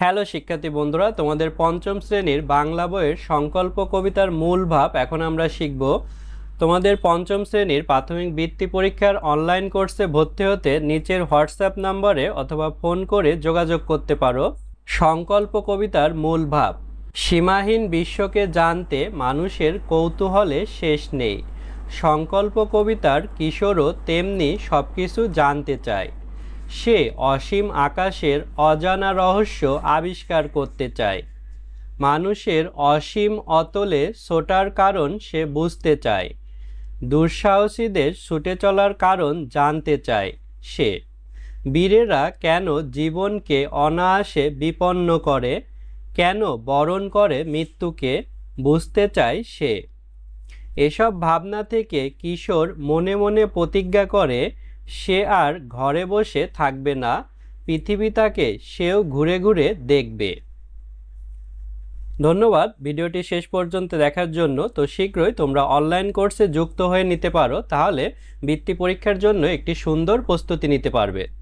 Hello শিক্ষার্থী বন্ধুরা, তোমাদের পঞ্চম শ্রেণির বাংলা বইয়ের সংকল্প কবিতার মূল ভাব এখন আমরা শিখব। তোমাদের পঞ্চম শ্রেণির প্রাথমিক বৃত্তি পরীক্ষার অনলাইন কোর্সে ভর্তি হতে নিচের হোয়াটসঅ্যাপ নম্বরে অথবা ফোন করে যোগাযোগ করতে পারো। সংকল্প কবিতার মূল ভাব, সীমাহীন বিশ্বকে জানতে মানুষের কৌতূহলে শেষ নেই। সংকল্প কবিতার কিশোরও তেমনি সব কিছু জানতে চায়। সে অসীম আকাশের অজানা রহস্য আবিষ্কার করতে চায়। মানুষের অসীম অতলে ছোটার কারণ সে বুঝতে চায়। দুঃসাহসীদের ছুটে চলার কারণ জানতে চায় সে। বীরেরা কেন জীবনকে অনায়াসে বিপন্ন করে? কেন বরণ করে মৃত্যুকে? বুঝতে চায় সে। এসব ভাবনা থেকে কিশোর মনে মনে প্রতিজ্ঞা করে সে আর ঘরে বসে থাকবে না, পৃথিবী তাকে সেও ঘুরে ঘুরে দেখবে। ধন্যবাদ, ভিডিওটি শেষ পর্যন্ত দেখার জন্য। তো শীঘ্রই তোমরা অনলাইন কোর্সে যুক্ত হয়ে নিতে পারো, তাহলে বৃত্তি পরীক্ষার জন্য একটি সুন্দর প্রস্তুতি নিতে পারবে।